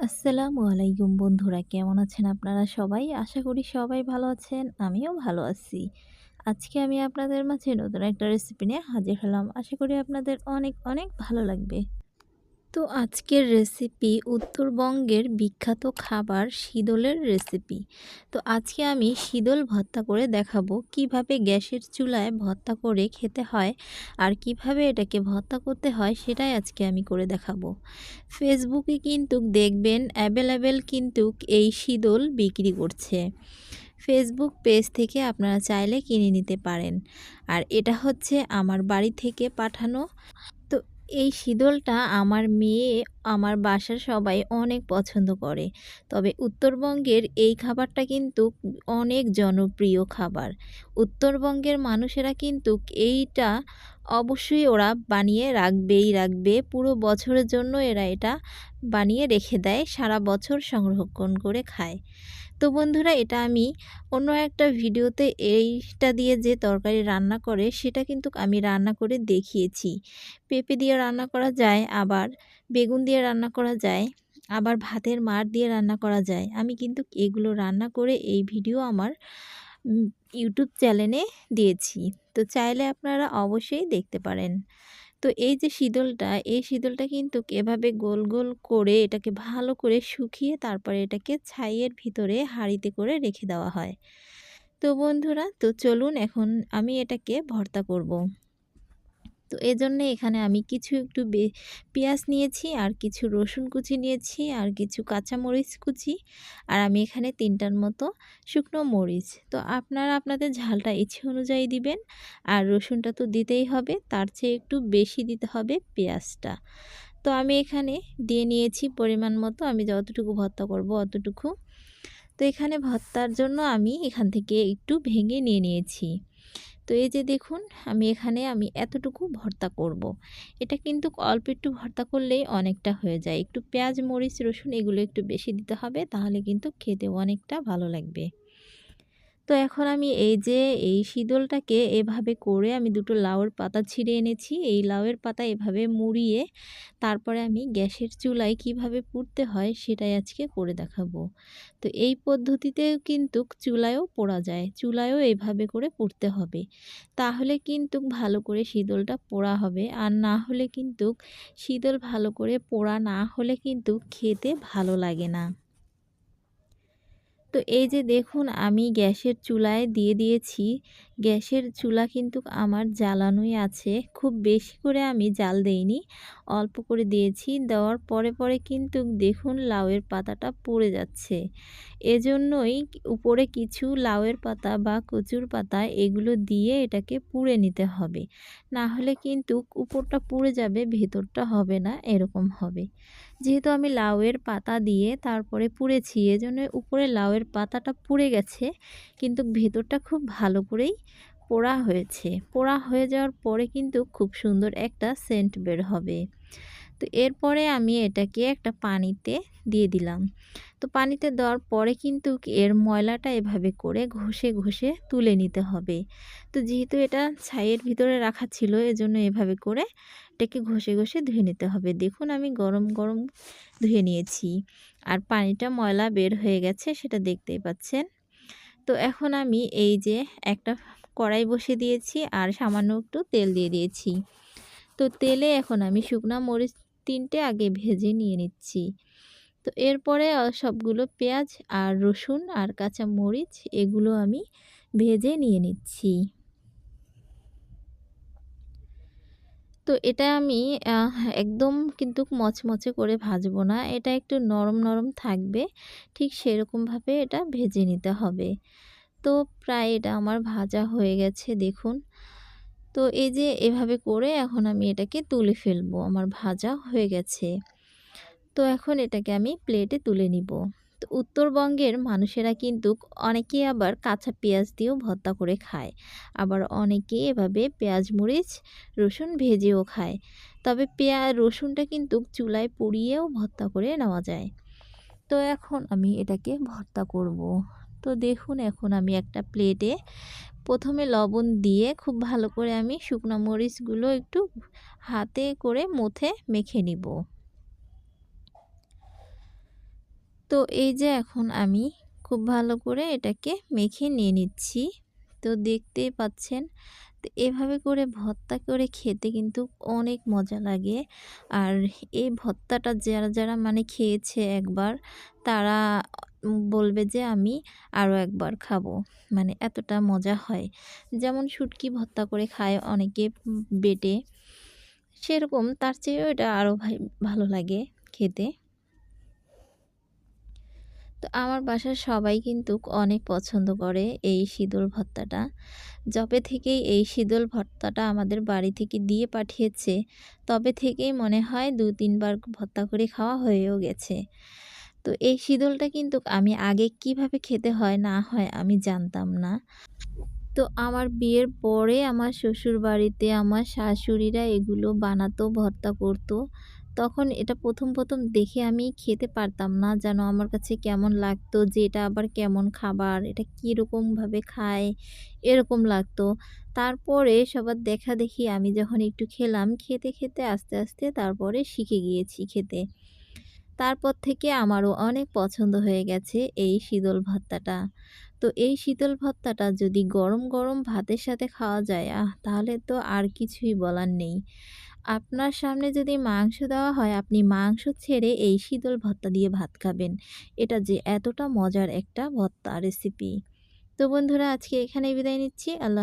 আসসালামু আলাইকুম বন্ধুরা, কেমন আছেন আপনারা সবাই? আশা করি সবাই ভালো আছেন, আমিও ভালো আছি। আজকে আমি আপনাদের মাঝে নতুন একটা রেসিপি নিয়ে হাজির হলাম। আশা করি আপনাদের অনেক অনেক ভালো লাগবে। তো আজকের রেসিপি উত্তরবঙ্গের বিখ্যাত খাবার শীদলের রেসিপি তো আজকে আমি শীদল ভর্তা করে দেখাবো কীভাবে গ্যাসের চুলায় ভর্তা করে খেতে হয় আর কীভাবে এটাকে ভর্তা করতে হয় সেটাই আজকে আমি করে দেখাবো। ফেসবুকে কিন্তু দেখবেন অ্যাভেলেবেল কিন্তু এই শীদল বিক্রি করছে। ফেসবুক পেজ থেকে আপনারা চাইলে কিনে নিতে পারেন। আর এটা হচ্ছে আমার বাড়ি থেকে পাঠানো এই শীতলটা আমার মেয়ে আমার বাসার সবাই অনেক পছন্দ করে। তবে উত্তরবঙ্গের এই খাবারটা কিন্তু অনেক জনপ্রিয় খাবার। উত্তরবঙ্গের মানুষেরা কিন্তু এইটা অবশ্যই ওরা বানিয়ে রাখবেই রাখবে। পুরো বছরের জন্য এরা এটা বানিয়ে রেখে দেয়, সারা বছর সংরক্ষণ করে খায়। তো বন্ধুরা, এটা আমি অন্য একটা ভিডিওতে এইটা দিয়ে যে তরকারি রান্না করে, সেটা কিন্তু আমি রান্না করে দেখিয়েছি। পেঁপে দিয়ে রান্না করা যায়, আবার বেগুন দিয়ে রান্না করা যায়, আবার ভাতের মার দিয়ে রান্না করা যায়। আমি কিন্তু এগুলো রান্না করে এই ভিডিও আমার ইউটিউব চ্যানেলে দিয়েছি। তো চাইলে আপনারা অবশ্যই দেখতে পারেন। তো এই যে শীতলটা, এই শীতলটা কিন্তু এভাবে গোল গোল করে এটাকে ভালো করে শুকিয়ে তারপরে এটাকে ছাইয়ের ভিতরে হাঁড়িতে করে রেখে দেওয়া হয়। তো বন্ধুরা, তো চলুন এখন আমি এটাকে ভর্তা করব। তো এই এজন্য এখানে আমি কিছু একটু বে, পেঁয়াজ নিয়েছি, আর কিছু রসুন কুচি নিয়েছি, আর কিছু কাঁচামরিচ কুচি, আর আমি এখানে তিনটার মতো শুকনো মরিচ। তো আপনারা আপনাদের ঝালটা ইচ্ছে অনুযায়ী দিবেন, আর রসুনটা তো দিতেই হবে, তার চেয়ে একটু বেশি দিতে হবে পেঁয়াজটা। তো আমি এখানে দিয়ে নিয়েছি পরিমাণ মতো, আমি যতটুকু ভর্তা করব অতটুকু। তো এখানে ভর্তার জন্য আমি এখান থেকে একটু ভেঙে নিয়ে নিয়েছি। তো এই যে দেখুন, আমি এখানে আমি এতটুকু ভর্তা করব। এটা কিন্তু অল্প একটু ভর্তা করলেই অনেকটা হয়ে যায় একটু পেঁয়াজ, মরিচ, রসুন এগুলো একটু বেশি দিতে হবে, তাহলে কিন্তু খেতে অনেকটা ভালো লাগবে তো এখন আমি এই যে, এই শীতলটাকে এভাবে করে আমি দুটো লাউয়ের পাতা ছিঁড়ে এনেছি। এই লাউয়ের পাতা এভাবে মুড়িয়ে তারপরে আমি গ্যাসের চুলায় কীভাবে পুড়তে হয় সেটাই আজকে করে দেখাবো। তো এই পদ্ধতিতেও কিন্তু চুলায়ও পোড়া যায়, চুলায়ও এভাবে করে পুড়তে হবে। তাহলে কিন্তু ভালো করে শীতলটা পোড়া হবে। আর না হলে কিন্তু শীতল ভালো করে পোড়া না হলে কিন্তু খেতে ভালো লাগে না। তো এই যে দেখুন আমি গ্যাসের চুলায় দিয়ে দিয়েছি গ্যাসের চুলা কিন্তু আমার জ্বালানোই আছে। খুব বেশি করে আমি জাল দেইনি। অল্প করে দিয়েছি। দেওয়ার পরে পরে কিন্তু দেখুন লাউয়ের পাতাটা পড়ে যাচ্ছে। এজন্যই উপরে কিছু লাউয়ের পাতা বা কচুর পাতা এগুলো দিয়ে এটাকে পুড়ে নিতে হবে। না হলে কিন্তু উপরটা পুড়ে যাবে, ভেতরটা হবে না, এরকম হবে। যেহেতু আমি লাউয়ের পাতা দিয়ে তারপরে পুড়েছি এজন্য উপরে লাউয়ের পাতাটা পুড়ে গেছে। কিন্তু ভেতরটা খুব ভালো করেই পোড়া হয়েছে। পোড়া হয়ে যাওয়ার পরে কিন্তু খুব সুন্দর একটা সেন্ট বের হবে। তো এরপরে আমি এটাকে একটা পানিতে দিয়ে দিলাম। তো পানিতে দেওয়ার পরে কিন্তু এর ময়লাটা এভাবে করে ঘষে ঘষে তুলে নিতে হবে। তো যেহেতু এটা ছাইয়ের ভিতরে রাখা ছিল, এজন্য এভাবে করে এটাকে ঘষে ঘষে ধুয়ে নিতে হবে। দেখুন আমি গরম গরম ধুয়ে নিয়েছি। আর পানিটা ময়লা বের হয়ে গেছে, সেটা দেখতেই পাচ্ছেন। তো এখন আমি এই যে একটা কড়াই বসে দিয়েছি আর সামান্য একটু তেল দিয়ে দিয়েছি। তো তেলে এখন আমি শুকনো মরিচ তিনটে আগে ভেজে নিয়ে নিচ্ছি। তো এরপরে সবগুলো পেঁয়াজ আর রসুন আর কাঁচা মরিচ এগুলো আমি ভেজে নিয়ে নিচ্ছি। তো এটা আমি একদম কিন্তু মচমচে করে ভাজবো না। এটা একটু নরম নরম থাকবে। ঠিক সেরকমভাবে এটা ভেজে নিতে হবে। তো প্রায় এটা আমার ভাজা হয়ে গেছে, দেখুন। তো এই যে এভাবে করে এখন আমি এটাকে তুলে ফেলব, আমার ভাজা হয়ে গেছে। তো এখন এটাকে আমি প্লেটে তুলে নিব। তো উত্তরবঙ্গের মানুষেরা কিন্তু অনেকে আবার কাঁচা পেঁয়াজ দিয়েও ভর্তা করে খায়, আবার অনেকে এভাবে পেঁয়াজ, মরিচ, রসুন ভেজেও খায়। তবে পেঁয়া, রসুনটা কিন্তু চুলায় পুড়িয়েও ভর্তা করে নেওয়া যায়। তো এখন আমি এটাকে ভর্তা করব। তো দেখুন এখন আমি একটা প্লেটে প্রথমে লবণ দিয়ে খুব ভালো করে আমি শুকনো মরিচগুলো একটু হাতে করে মুথে মেখে নিব। তো এই যে এখন আমি খুব ভালো করে এটাকে মেখে নিয়ে নিচ্ছি। তো দেখতেই পাচ্ছেন, তো এভাবে করে ভর্তা করে খেতে কিন্তু অনেক মজা লাগে। আর এই ভর্তাটা যারা যারা মানে খেয়েছে একবার, তারা বলবে যে আমি আরও একবার খাব। মানে এতটা মজা হয়। যেমন শুটকি ভর্তা করে খায় অনেকে বেটে। সেরকম তার চেয়েও এটা আরও ভালো লাগে খেতে। তো আমার বাসার সবাই কিন্তু অনেক পছন্দ করে এই শীতল ভর্তাটা। যবে থেকেই এই শীতল ভর্তাটা আমাদের বাড়ি থেকে দিয়ে পাঠিয়েছে, তবে থেকেই মনে হয় দু তিনবার ভর্তা করে খাওয়া হয়েও গেছে। তো এই শীতলটা কিন্তু আমি আগে কীভাবে খেতে হয় না হয় আমি জানতাম না। তো আমার বিয়ের পরে আমার শ্বশুর বাড়িতে আমার শাশুড়িরা এগুলো বানাতো, ভর্তা করতো। তখন এটা প্রথম প্রথম দেখে আমি খেতে পারতাম না যেন আমার কাছে কেমন লাগতো, যে এটা আবার কেমন খাবার, এটা কীরকমভাবে খায়, এরকম লাগতো। তারপরে সবার দেখা দেখি আমি যখন একটু খেলাম, খেতে খেতে আস্তে আস্তে তারপরে শিখে গিয়েছি খেতে। তারপর থেকে আমারও অনেক পছন্দ হয়ে গেছে এই শীতল ভর্তাটা। তো এই শীতল ভর্তাটা যদি গরম গরম ভাতের সাথে খাওয়া যায়, আহ, তাহলে তো আর কিছুই বলার নেই। আপনার সামনে যদি মাংস দেওয়া হয়, আপনি মাংস ছেড়ে এই শীতল ভর্তা দিয়ে ভাত খাবেন। এটা যে এতটা মজার একটা ভর্তা রেসিপি তো বন্ধুরা, আজকে এখানেই বিদায় নিচ্ছি। আল্লাহ